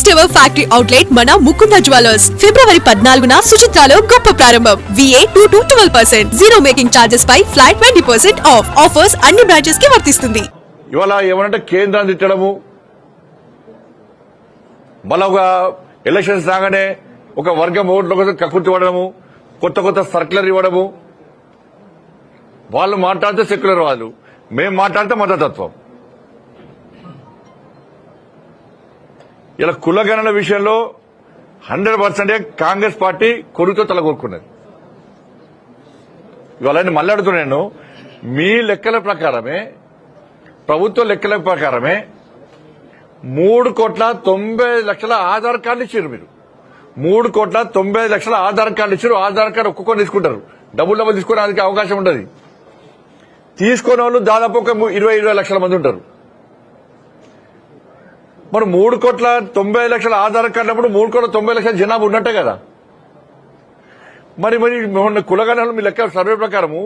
First ever factory outlet మన Mukunda jewellers. ఫిబ్రవరి పద్నాలుగున సుచిత్రాలో గొప్ప ప్రారంభం. VA two to twelve percent zero making charges pi flat twenty percent off offers అన్ని బ్రాంచెస్కి వర్తిస్తుంది. ఇవాళ ఏమంటే కేంద్రాన్ని తిట్టడము. మళ్ళా ఒక ఎలక్షన్స్ రాగానే ఒక వర్గం ఓట్ల కోసం కక్కుర్తి కొత్త కొత్త సర్కులర్ ఇవ్వడము. వాళ్ళు మాట్లాడితే సెక్యులర్ వాళ్ళు. మేము మాట్లాడితే మతతత్వం. ఇలా కులగణన విషయంలో హండ్రెడ్ పర్సెంటే కాంగ్రెస్ పార్టీ కొడుకుతో తలగొక్కున్నది. ఇవాళ నేను మళ్ళీ మీ లెక్కల ప్రకారమే ప్రభుత్వ లెక్కల ప్రకారమే మూడు కోట్ల తొంభై లక్షల ఆధార్ కార్డు ఇచ్చారు మీరు. మూడు కోట్ల తొంభై లక్షల ఆధార్ కార్డు ఇచ్చారు ఆధార్ కార్డు ఒక్కొక్కరు తీసుకుంటారు. డబుల్ డబుల్ తీసుకోవడానికి అవకాశం ఉండదు. తీసుకునే వాళ్ళు దాదాపు ఒక ఇరవై ఇరవై లక్షల మంది ఉంటారు. మరి మూడు కోట్ల తొంభై లక్షల ఆధార్ కార్డు అప్పుడు మూడు కోట్ల తొంభై లక్షల జనాభా ఉన్నట్టే కదా. మరి మరి మొన్న కులగణాలు మీ లెక్క సర్వే ప్రకారము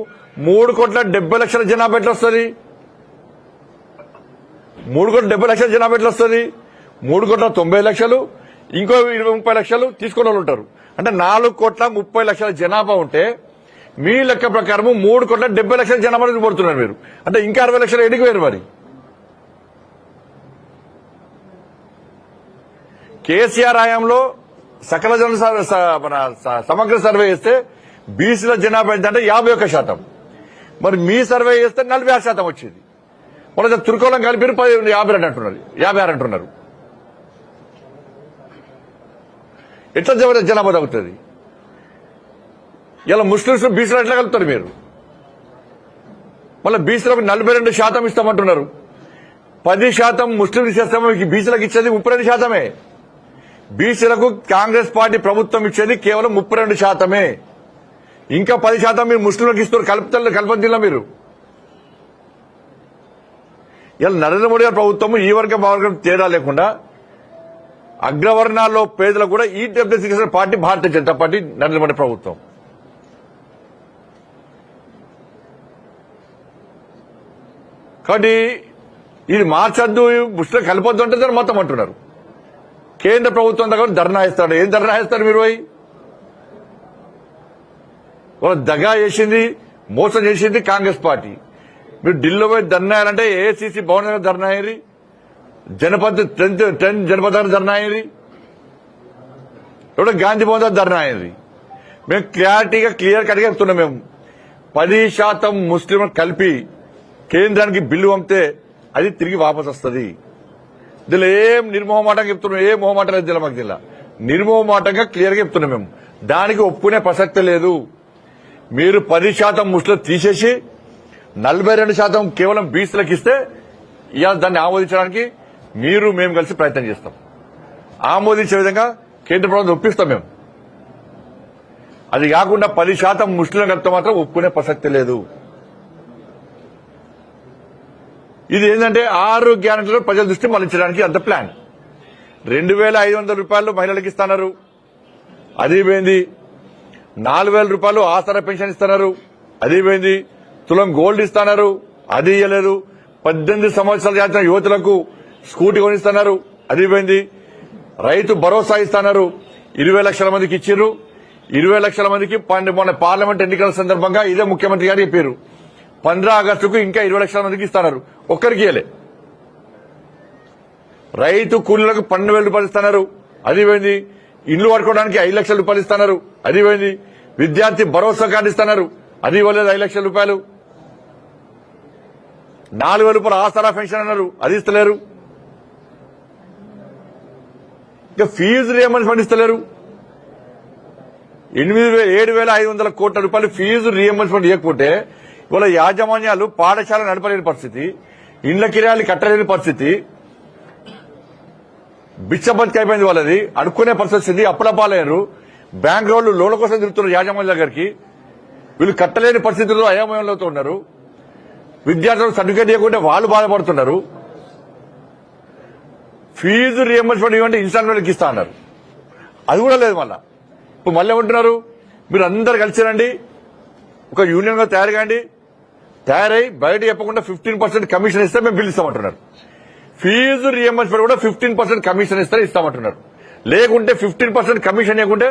మూడు కోట్ల డెబ్బై లక్షల జనాభా ఎట్లా వస్తుంది మూడు కోట్ల డెబ్బై లక్షల జనాభా ఎట్లా వస్తుంది మూడు కోట్ల తొంభై లక్షలు ఇంకో ఇరవై ముప్పై లక్షలు తీసుకున్న వాళ్ళు ఉంటారు. అంటే నాలుగు కోట్ల ముప్పై లక్షల జనాభా ఉంటే మీ లెక్క ప్రకారము మూడు కోట్ల డెబ్బై లక్షల జనాభా పడుతున్నారు మీరు. అంటే ఇంకా అరవై లక్షలు ఎడిగిపోయారు మరి? కేసీఆర్ హయాంలో సకల జన స- మన సమగ్ర సర్వే చేస్తే బీసీల జనాభా ఎంత అంటే యాభై ఒక్క శాతం. మరి మీ సర్వే చేస్తే నలభై ఆరు శాతం వచ్చేది. మన తుర్కోలం కలిపి పది యాభై రెండు అంటున్నారు. యాభై ఆరు అంటున్నారు. ఎట్లా జనాభా తగ్గుతుంది? ఇలా ముస్లింస్ బీసీలు ఎట్లా కలుపుతారు మీరు? మళ్ళీ బీసీలకు నలభై రెండు శాతం ఇస్తామంటున్నారు. పది శాతం ముస్లింలు ఇచ్చేస్తామో బీసీలకు ఇచ్చేది ముప్పై రెండు శాతమే. బీసీలకు కాంగ్రెస్ పార్టీ ప్రభుత్వం ఇచ్చేది కేవలం ముప్పై రెండు శాతమే. ఇంకా పది శాతం మీరు ముస్లింలకు ఇస్తారు కల్పతలు కలపదిలా మీరు. ఇలా నరేంద్ర మోడీ గారి ప్రభుత్వం ఈ వర్గం ఆ వర్గం తేడా లేకుండా అగ్రవర్ణాల్లో పేదలకు కూడా ఈ డబ్ల్యూసీ పార్టీ భారతీయ జనతా పార్టీ నరేంద్ర మోడీ ప్రభుత్వం. కాబట్టి ఇది మార్చద్దు ముస్లిం కలపొద్దు అంటే మొత్తం అంటున్నారు. కేంద్ర ప్రభుత్వం దగ్గర ధర్నా ఇస్తాడు ఏం ధర్నా ఇస్తారు మీరు పోయి? వాళ్ళు దగా చేసింది మోసం చేసింది కాంగ్రెస్ పార్టీ. మీరు ఢిల్లీలో పోయి ధర్నా అంటే ఏఐసీసీ భవన్ దగ్గర ధర్నా అయ్యి జనపద్ టెన్త్ టెన్త్ జనపద దగ్గర ధర్నా అయ్యి ఇప్పుడు గాంధీ భవన్ దగ్గర ధర్నా అయ్యింది మేము క్లారిటీగా క్లియర్ కట్గా చెప్తున్నాం మేము. పది శాతం ముస్లింలు కలిపి కేంద్రానికి బిల్లు పంపితే అది తిరిగి వాపసు వస్తుంది దీనిలో ఏం నిర్మోహమాటంగా చెప్తున్నాం ఏ మొహమాట లేదు మాకు దీనిలో. నిర్మోహమాటంగా క్లియర్గా చెప్తున్నాం మేము. దానికి ఒప్పుకునే ప్రసక్తి లేదు. మీరు పది శాతం ముస్లిం తీసేసి నలభై రెండు శాతం కేవలం బీసీలకు ఇస్తే ఇవాళ దాన్ని ఆమోదించడానికి మీరు మేము కలిసి ప్రయత్నం చేస్తాం. ఆమోదించే విధంగా కేంద్ర ప్రభుత్వం ఒప్పిస్తాం మేము. అది కాకుండా పది శాతం ముస్లింలకు మాత్రం ఒప్పుకునే ప్రసక్తి లేదు. ఇది ఏంటంటే ఆరు గ్యారెంటీలో ప్రజల దృష్టి మళ్ళించడానికి అంత ప్లాన్. రెండు వేల ఐదు వందల రూపాయలు మహిళలకు ఇస్తున్నారు. అది పోయింది. నాలుగు వేల రూపాయలు ఆసరా పెన్షన్ ఇస్తున్నారు. అది పోయింది. తులం గోల్డ్ ఇస్తున్నారు. అది ఇయ్యలేదు. పద్దెనిమిది సంవత్సరాలు చేసిన యువతులకు స్కూటీ కొనిస్తున్నారు. అది పోయింది. రైతు భరోసా ఇస్తున్నారు. ఇరవై లక్షల మందికి ఇచ్చిర్రు. ఇరవై లక్షల మందికి మొన్న పార్లమెంట్ ఎన్నికల సందర్భంగా ఇదే ముఖ్యమంత్రి గారు చెప్పారు పంద్రా ఆగస్టుకు ఇంకా ఇరవై లక్షల మందికి ఇస్తున్నారు ఒక్కరికి ఇయ్యలే. రైతు కూలీలకు పన్నెండు వేల రూపాయలు ఇస్తున్నారు అది పోయింది. ఇల్లు కట్టుకోవడానికి ఐదు లక్షల రూపాయలు ఇస్తున్నారు అది పోయింది. విద్యార్థి భరోసా కార్డు ఇస్తున్నారు అది ఇవ్వలేదు ఐదు లక్షల రూపాయలు. నాలుగు వేల రూపాయలు ఆసరా పెన్షన్ అన్నారు. అది ఇస్తలేరు. ఇంకా ఫీజు రియంబర్స్మెంట్ ఇస్తలేరు. ఎనిమిది వేల ఏడు వేల ఐదు వందల కోట్ల రూపాయలు ఫీజు రియంబర్స్మెంట్ ఇవ్వకపోతే ఇవాళ యాజమాన్యాలు పాఠశాల నడపలేని పరిస్థితి ఇండ్ల కిరాయాలు కట్టలేని పరిస్థితి. బిచ్చబతికి అయిపోయింది వాళ్ళది అనుకునే పరిస్థితి వచ్చింది అప్పుల పాలయ్యారు. బ్యాంక్ వాళ్ళు లోన్ల కోసం తిరుగుతున్నారు యాజమాన్య దగ్గరికి వీళ్ళు కట్టలేని పరిస్థితుల్లో అయోమయంలో ఉన్నారు. విద్యార్థులు సర్టిఫికేట్ ఇవ్వకుంటే వాళ్ళు బాధపడుతున్నారు. ఫీజు రియంబర్స్మెంట్ ఇవ్వండి ఇన్స్టాల్మెంట్కి ఇస్తా అన్నారు. అది కూడా లేదు మళ్ళా. ఇప్పుడు మళ్ళీ ఉంటున్నారు మీరు అందరు కలిసి రండి ఒక యూనియన్గా తయారు కాండి. తయారై బయట చెప్పకుండా ఫిఫ్టీన్ పర్సెంట్ కమిషన్ ఇస్తే మేము బిల్ ఇస్తామంటున్నారు. ఫీజు రియంబర్స్మెంట్ కూడా ఫిఫ్టీన్ పర్సెంట్ కమిషన్ ఇస్తే ఇస్తామంటున్నారు. లేకుంటే ఫిఫ్టీన్ పర్సెంట్ కమిషన్ లేకుంటే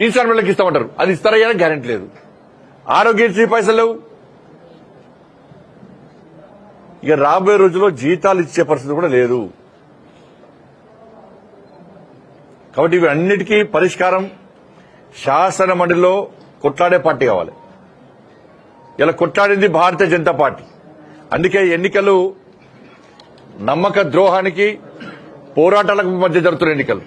ఇన్స్టాల్మెంట్లకు ఇస్తామంటారు. అది ఇస్తారా గ్యారెంటీ లేదు. ఆరోగ్యశ్రీ పైసలు లేవు. ఇక రాబోయే రోజుల్లో జీతాలు ఇచ్చే పరిస్థితి కూడా లేదు. కాబట్టి ఇవి అన్నిటికీ పరిష్కారం శాసన మండలిలో కొట్లాడే పార్టీ కావాలి. ఇలా కొట్లాడింది భారతీయ జనతా పార్టీ. అందుకే ఎన్నికలు నమ్మక ద్రోహానికి పోరాటాలకు మధ్య జరుగుతున్న ఎన్నికలు.